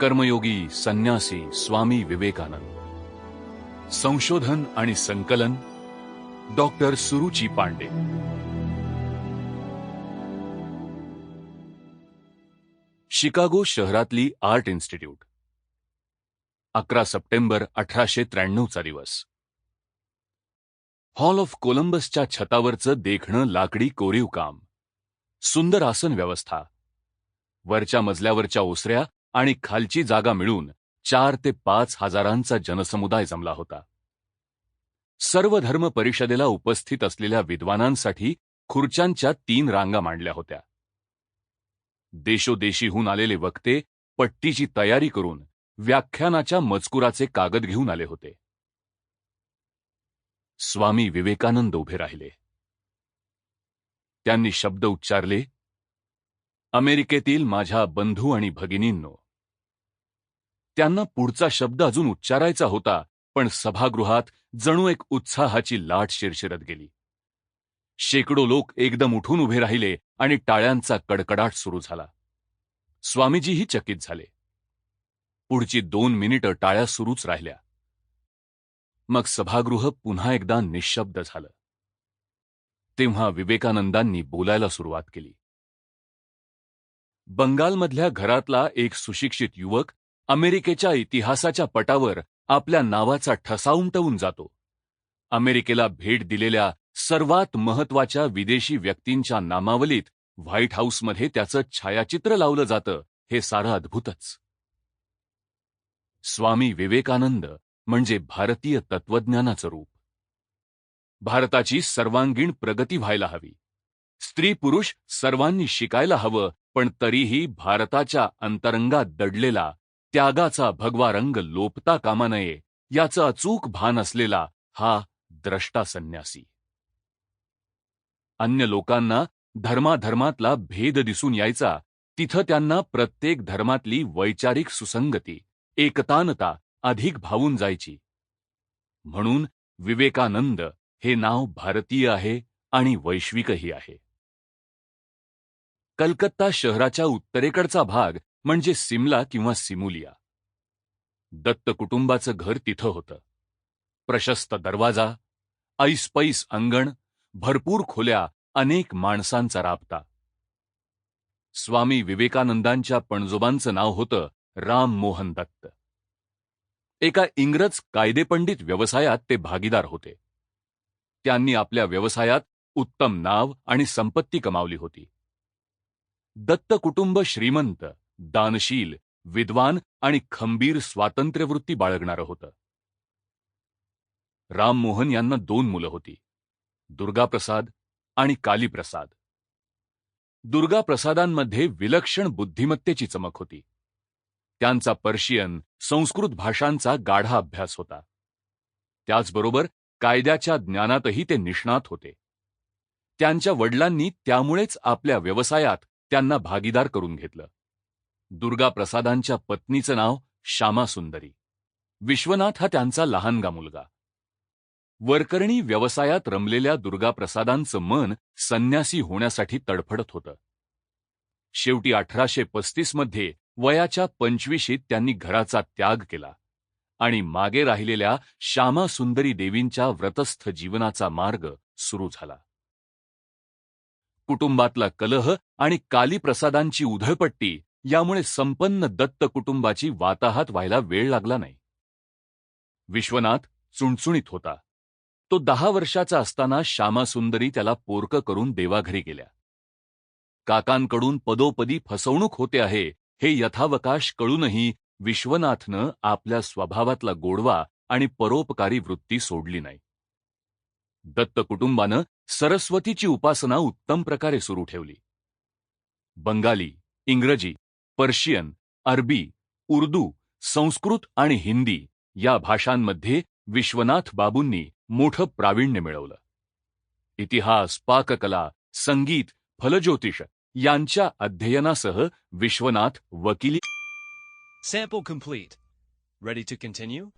कर्मयोगी संन्यासी स्वामी विवेकानंद. संशोधन आणि संकलन डॉक्टर सुरुची पांडे. शिकागो शहरातली आर्ट इन्स्टिट्यूट. अकरा सप्टेंबर अठराशे त्र्याण्णवचा दिवस. हॉल ऑफ कोलंबसच्या छतावरचं देखणं लाकडी कोरीव काम सुंदर आसन व्यवस्था. वरच्या मजल्यावरच्या ओसऱ्या आणि खालची जागा मिळून चार ते पाच हजारांचा जनसमुदाय जमला होता. सर्व धर्म परिषदेला उपस्थित असलेल्या विद्वानांसाठी खुर्च्यांच्या तीन रांगा मांडल्या होत्या. देशोदेशीहून आलेले वक्ते पट्टीची तयारी करून व्याख्यानाच्या मजकुराचे कागद घेऊन आले होते. स्वामी विवेकानंद उभे राहिले. त्यांनी शब्द उच्चारले अमेरिकेतील माझ्या बंधू आणि भगिनींनो त्यांना पुढचा शब्द अजून उच्चारायचा होता पण सभागृहात जणू एक उत्साहाची लाट शिरशिरत गेली. शेकडो लोक एकदम उठून उभे राहिले आणि टाळ्यांचा कडकडाट सुरू झाला. स्वामीजीही चकित झाले. पुढची दोन मिनिटं टाळ्या सुरूच राहिल्या. मग सभागृह पुन्हा एकदा निशब्द झालं. तेव्हा विवेकानंदांनी बोलायला सुरुवात केली. बंगालमधल्या घरातला एक सुशिक्षित युवक अमेरिकेच्या इतिहासाच्या पटावर आपल्या नावाचा ठसा उमटवून जातो. अमेरिकेला भेट दिलेल्या सर्वात महत्त्वाच्या विदेशी व्यक्तींच्या नामावलीत व्हाईट हाऊसमध्ये त्याचं छायाचित्र लावलं जातं हे सारं अद्भुतच. स्वामी विवेकानंद म्हणजे भारतीय तत्वज्ञानाचं रूप. भारताची सर्वांगीण प्रगती व्हायला हवी. स्त्री पुरुष सर्वांनी शिकायला हवं पण तरीही भारताच्या अंतरंगात दडलेला त्यागाचा भगवा रंग लोपता कामा नये याचं अचूक भान असलेला हा द्रष्टा संन्यासी. अन्य लोकांना धर्माधर्मातला भेद दिसून यायचा तिथं त्यांना प्रत्येक धर्मातली वैचारिक सुसंगती एकतानता अधिक भावून जायची. म्हणून विवेकानंद हे नाव भारतीय आहे आणि वैश्विकही आहे. कलकत्ता शहराच्या उत्तरेकडचा भाग म्हणजे सिमला किंवा सिमुलिया. दत्त कुटुंबाचं घर तिथं होतं. प्रशस्त दरवाजा ऐसपैस अंगण भरपूर खोल्या अनेक माणसांचा राबता. स्वामी विवेकानंदांच्या पणजोबांचं नाव होतं राम मोहन दत्त. एका इंग्रज कायदेपंडित व्यवसायात ते भागीदार होते. त्यांनी आपल्या व्यवसायात उत्तम नाव आणि संपत्ती कमावली होती. दत्त कुटुंब श्रीमंत दानशील विद्वान आणि खंबीर स्वातंत्र्यवृत्ती बाळगणारं होतं. राममोहन यांना दोन मुलं होती दुर्गाप्रसाद आणि कालीप्रसाद. दुर्गाप्रसादांमध्ये विलक्षण बुद्धिमत्तेची चमक होती. त्यांचा पर्शियन संस्कृत भाषांचा गाढा अभ्यास होता. त्याचबरोबर कायद्याच्या ज्ञानातही ते निष्णात होते. त्यांच्या वडिलांनी त्यामुळेच आपल्या व्यवसायात त्यांना भागीदार करून घेतलं. दुर्गाप्रसादांच्या पत्नीचं नाव श्यामा सुंदरी. विश्वनाथ हा त्यांचा लहानगा मुलगा. वरकरणी व्यवसायात रमलेल्या दुर्गाप्रसादांचं मन संन्यासी होण्यासाठी तडफडत होतं. शेवटी अठराशे पस्तीसमध्ये वयाच्या पंचवीशीत त्यांनी घराचा त्याग केला आणि मागे राहिलेल्या श्यामा सुंदरी देवींच्या व्रतस्थ जीवनाचा मार्ग सुरू झाला. कुटुंबातला कलह आणि कालीप्रसादांची उधळपट्टी यामुळे संपन्न दत्त कुटुंबाची वाताहात व्हायला वेळ लागला नाही. विश्वनाथ चुणचुणीत होता. तो दहा वर्षाचा असताना श्यामासुंदरी त्याला पोरक करून देवाघरी गेल्या. काकांकडून पदोपदी फसवणूक होते आहे हे यथावकाश कळूनही विश्वनाथनं आपल्या स्वभावातला गोडवा आणि परोपकारी वृत्ती सोडली नाही. दत्त कुटुंबानं सरस्वतीची उपासना उत्तम प्रकारे सुरू ठेवली. बंगाली इंग्रजी पर्शियन अरबी उर्दू संस्कृत आणि हिंदी या भाषांमध्ये विश्वनाथ बाबूंनी मोठं प्रावीण्य मिळवलं. इतिहास पाककला संगीत फलज्योतिष यांच्या अध्ययनासह विश्वनाथ वकिली sample complete ready to continue